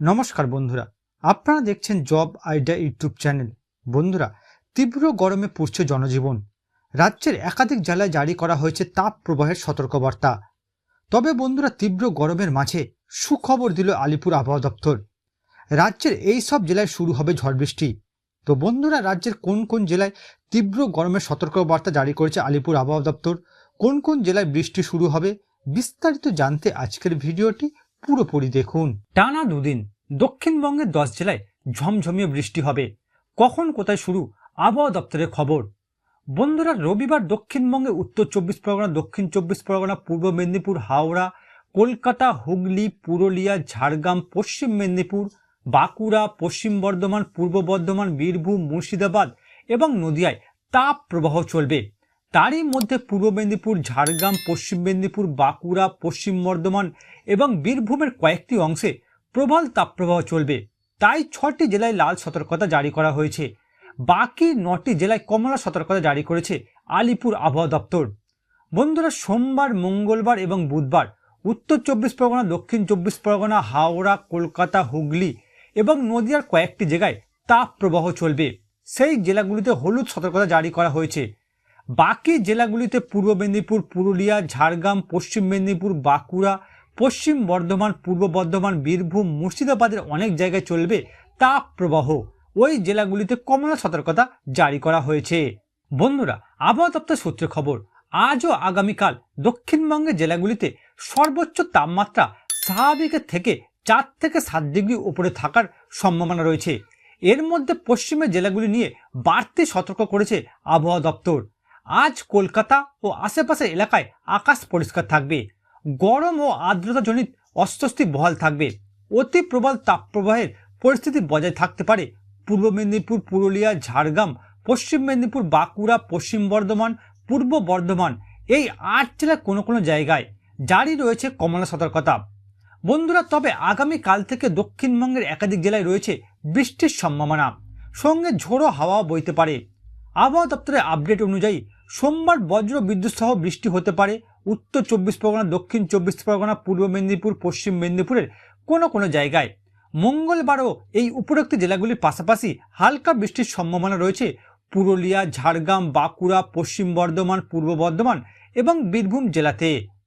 নমস্কার বন্ধুরা, আপনারা দেখছেন জব আইডিয়া ইউটিউব চ্যানেল। বন্ধুরা, তীব্র গরমে পড়ছে জনজীবন। রাজ্যের একাধিক জেলায় জারি করা হয়েছে তাপ প্রবাহের সতর্কবার্তা। তবে বন্ধুরা, তীব্র গরমের মাঝে সুখবর দিল আলিপুর আবহাওয়া দপ্তর। রাজ্যের এই সব জেলায় শুরু হবে ঝড় বৃষ্টি। তো বন্ধুরা, রাজ্যের কোন কোন জেলায় তীব্র গরমের সতর্কবার্তা জারি করেছে আলিপুর আবহাওয়া দপ্তর? কোন কোন জেলায় বৃষ্টি শুরু হবে? বিস্তারিত জানতে আজকের ভিডিওটি পুরোপুরি দেখুন। টানা দুদিন দক্ষিণবঙ্গের দশ জেলায় ঝমঝমিয়ে বৃষ্টি হবে। কখন কোথায় শুরু আবহাওয়া দপ্তরের খবর? বন্ধুরা, রবিবার দক্ষিণবঙ্গে উত্তর চব্বিশ পরগনা, দক্ষিণ চব্বিশ পরগনা, পূর্ব মেদিনীপুর, হাওড়া, কলকাতা, হুগলি, পুরুলিয়া, ঝাড়গ্রাম, পশ্চিম মেদিনীপুর, বাঁকুড়া, পশ্চিম বর্ধমান, পূর্ব বর্ধমান, বীরভূম, মুর্শিদাবাদ এবং নদিয়ায় তাপ প্রবাহ চলবে। তারই মধ্যে পূর্ব মেদিনীপুর, ঝাড়গ্রাম, পশ্চিম মেদিনীপুর, বাঁকুড়া, পশ্চিম বর্ধমান এবং বীরভূমের কয়েকটি অংশে প্রবল তাপপ্রবাহ চলবে। তাই ছটি জেলায় লাল সতর্কতা জারি করা হয়েছে। বাকি নটি জেলায় কমলা সতর্কতা জারি করেছে আলিপুর আবহাওয়া দপ্তর। বন্ধুরা, সোমবার, মঙ্গলবার এবং বুধবার উত্তর চব্বিশ পরগনা, দক্ষিণ চব্বিশ পরগনা, হাওড়া, কলকাতা, হুগলি এবং নদিয়ার কয়েকটি জায়গায় তাপ প্রবাহ চলবে। সেই জেলাগুলিতে হলুদ সতর্কতা জারি করা হয়েছে। বাকি জেলাগুলিতে পূর্ব মেদিনীপুর, পুরুলিয়া, ঝাড়গ্রাম, পশ্চিম মেদিনীপুর, বাঁকুড়া, পশ্চিম বর্ধমান, পূর্ব বর্ধমান, বীরভূম, মুর্শিদাবাদের অনেক জায়গায় চলবে তাপ প্রবাহ। ওই জেলাগুলিতে কমলা সতর্কতা জারি করা হয়েছে। বন্ধুরা, আবহাওয়া দপ্তর সূত্রে খবর আজ ও আগামীকাল দক্ষিণবঙ্গের জেলাগুলিতে সর্বোচ্চ তাপমাত্রা স্বাভাবিকের থেকে চার থেকে সাত ডিগ্রি উপরে থাকার সম্ভাবনা রয়েছে। এর মধ্যে পশ্চিমের জেলাগুলি নিয়ে বাড়তি সতর্ক করেছে আবহাওয়া দপ্তর। আজ কলকাতা ও আশেপাশের এলাকায় আকাশ পরিষ্কার থাকবে। গরম ও আর্দ্রতাজনিত অস্বস্তি বহাল থাকবে। অতি প্রবল তাপপ্রবাহের পরিস্থিতি বজায় থাকতে পারে। পূর্ব মেদিনীপুর, পুরুলিয়া, ঝাড়গ্রাম, পশ্চিম মেদিনীপুর, বাঁকুড়া, পশ্চিম বর্ধমান, পূর্ব বর্ধমান এই আট জেলার কোনো কোনো জায়গায় জারি রয়েছে কমলা সতর্কতা। বন্ধুরা, তবে আগামী কাল থেকে দক্ষিণবঙ্গের একাধিক জেলায় রয়েছে বৃষ্টির সম্ভাবনা। সঙ্গে ঝোড়ো হাওয়া বইতে পারে। আবহাওয়া দপ্তরের আপডেট অনুযায়ী সোমবার বজ্র বিদ্যুৎ সহ বৃষ্টি হতে পারে। উত্তর চব্বিশ পরগনা, দক্ষিণ চব্বিশ পরগনা, পূর্ব মেদিনীপুর, পশ্চিম মেদিনীপুরের কোনো কোনো জায়গায়। মঙ্গলবারও এই উপরোক্ত জেলাগুলির পাশাপাশি হালকা বৃষ্টির সম্ভাবনা রয়েছে। পুরুলিয়া, ঝাড়গ্রাম, বাঁকুড়া, পশ্চিম বর্ধমান, পূর্ব বর্ধমান এবং বীরভূম জেলাতে।